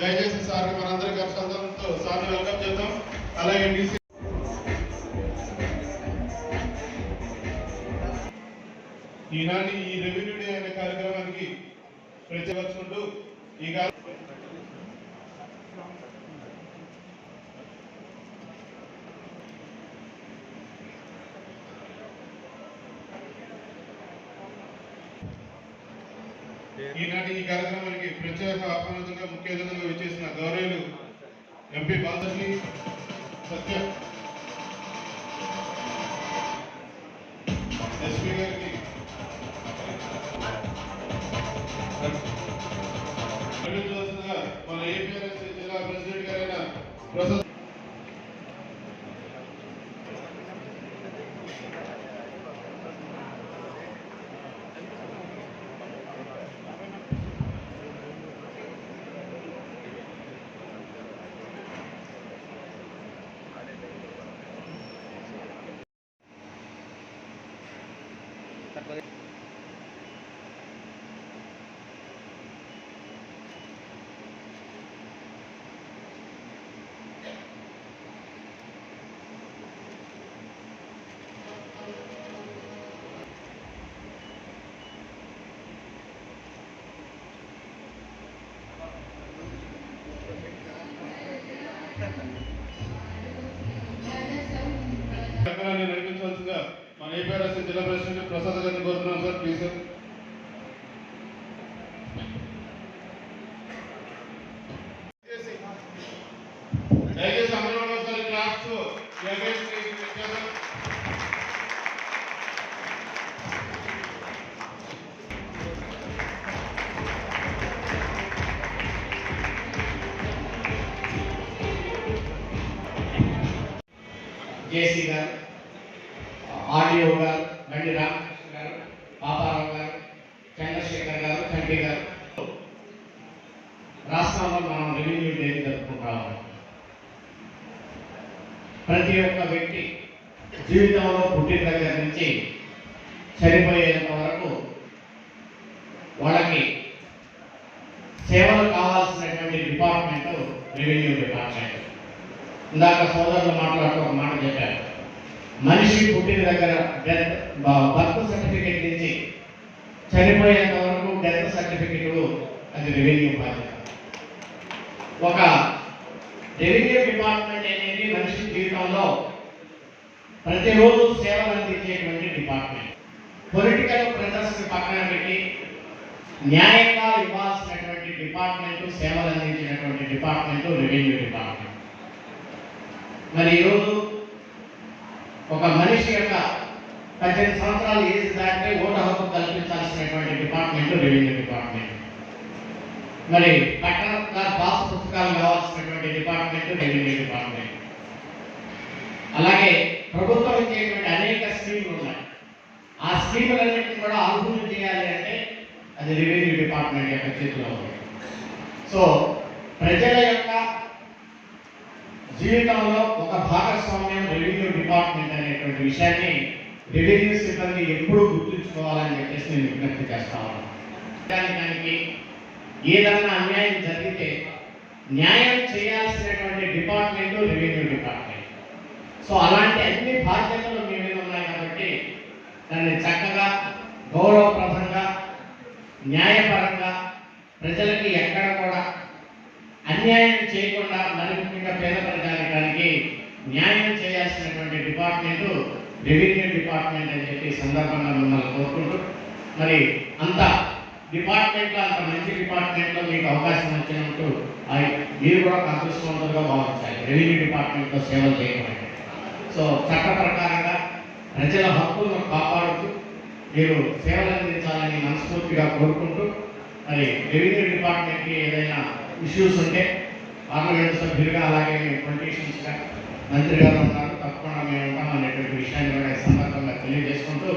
దయచేసి సార్ మనందరి కష్టంతో సార్ వెల్కమ్ చేద్దాం. అలాగే డీసీ ఈనాటి ఈ రెవెన్యూ డే అనే కార్యక్రమానికి ప్రతివచ్చుకుంటూ ఈ ఈనాటి ఈ కార్యక్రమానికి ప్రత్యేక ఆహ్వానితులుగా ముఖ్య అతిథులుగా విచ్చేసిన గౌరవులు ఎంపీ బాలదర్శి సత్య ఎస్పీ గారికి. మన ఏపీఆర్ఎస్ జిల్లా ప్రెసిడెంట్ గారైన ప్రసాద్ তারপরে Gracias. మన ఏపీఆర్ఎస్ జిల్లా ప్రెసిడెంట్ ప్రసాద్ గారిని కోరుతున్నాం సార్ ప్లీజ్ సార్ దయచేసి దయచేసి అందరూ కూడా ఒకసారి క్లాస్ వ్యత్యాసం జేసీ గారు ఆడియో గారు బండి రామకృష్ణ గారు పాపారావు గారు చంద్రశేఖర్ గారు చంటి గారు. రాష్ట్రంలో మనం రెవెన్యూ డే జరుపుకుంటాము ప్రతి ఒక్క వ్యక్తి జీవితంలో పుట్టిన దగ్గర నుంచి చనిపోయేంత వరకు వాళ్ళకి సేవలు కావాల్సినటువంటి డిపార్ట్మెంట్ రెవెన్యూ డిపార్ట్మెంట్. ఇందాక సోదరులు మాట్లాడుతూ ఒక మాట చెప్పారు. మనిషి పుట్టిన దగ్గర డెత్ బర్త్ సర్టిఫికేట్ నుంచి చనిపోయేంత వరకు డెత్ సర్టిఫికేట్ అది రెవెన్యూ బాధ్యత. ఒక రెవెన్యూ డిపార్ట్మెంట్ అనేది మనిషి జీవితంలో ప్రతిరోజు సేవలు అందించేటువంటి డిపార్ట్మెంట్. పొలిటికల్ ప్రెజర్స్ పక్కన పెట్టి న్యాయంగా ఇవ్వాల్సినటువంటి డిపార్ట్మెంట్ సేవలు అందించినటువంటి డిపార్ట్మెంట్ రెవెన్యూ డిపార్ట్మెంట్. మరి ఈరోజు ఒక మనిషి యొక్క పద్దెనిమిది సంవత్సరాలు ఏజ్ దాటితే ఓటు హక్కు కల్పించాల్సినటువంటి డిపార్ట్మెంట్ రెవెన్యూ డిపార్ట్మెంట్ మరి పట్టణ పాస్ పుస్తకాలు కావాల్సినటువంటి డిపార్ట్మెంట్ రెవెన్యూ డిపార్ట్మెంట్ అలాగే ప్రభుత్వం ఇచ్చేటువంటి అనేక స్కీములు ఉన్నాయి. ఆ స్కీములన్నింటినీ కూడా అభివృద్ధి చేయాలి అంటే అది రెవెన్యూ డిపార్ట్మెంట్ యొక్క చేతిలో ఉంది. సో ప్రజల యొక్క జీవితంలో ఒక భాగస్వామ్యం రెవెన్యూ డిపార్ట్మెంట్ అనేటువంటి విషయాన్ని రెవెన్యూ సిబ్బంది ఎప్పుడూ గుర్తుంచుకోవాలని చెప్పేసి నేను విజ్ఞప్తి చేస్తా ఉన్నాను. దానికి ఏదన్నా అన్యాయం జరిగితే న్యాయం చేయాల్సినటువంటి డిపార్ట్మెంట్ రెవెన్యూ డిపార్ట్మెంట్. సో అలాంటి అన్ని బాధ్యతలు మీ మీద ఉన్నాయి కాబట్టి దాన్ని చక్కగా గౌరవప్రదంగా న్యాయపరంగా ప్రజలకి ఎక్కడ కూడా అన్యాయం చేయకుండా మరి ముఖ్యంగా పేద ప్రజానికానికి న్యాయం డిపార్ట్మెంటు రెవెన్యూ డిపార్ట్మెంట్ అని చెప్పి సందర్భంగా మిమ్మల్ని కోరుకుంటూ మరి అంత డిపార్ట్మెంట్లో అంత మంచి డిపార్ట్మెంట్లో మీకు అవకాశం వచ్చినట్టు ఆ- మీరు కూడా ఒక భావించాలి. రెవెన్యూ డిపార్ట్మెంట్లో సేవలు చేయడం సో చట్ట ప్రకారంగా ప్రజల హక్కులను కాపాడుతూ మీరు సేవలు అందించాలని మనస్ఫూర్తిగా కోరుకుంటూ మరి రెవెన్యూ డిపార్ట్మెంట్కి ఏదైనా ఇష్యూస్ ఉంటే పార్లమెంట్ సభ్యులుగా అలాగే పొలిటీషియన్స్గా మంత్రి గారు ఉన్నారు. తప్పకుండా మేము ఉంటాం. అనేటువంటి విషయాన్ని కూడా ఈ సందర్భంగా తెలియజేసుకుంటూ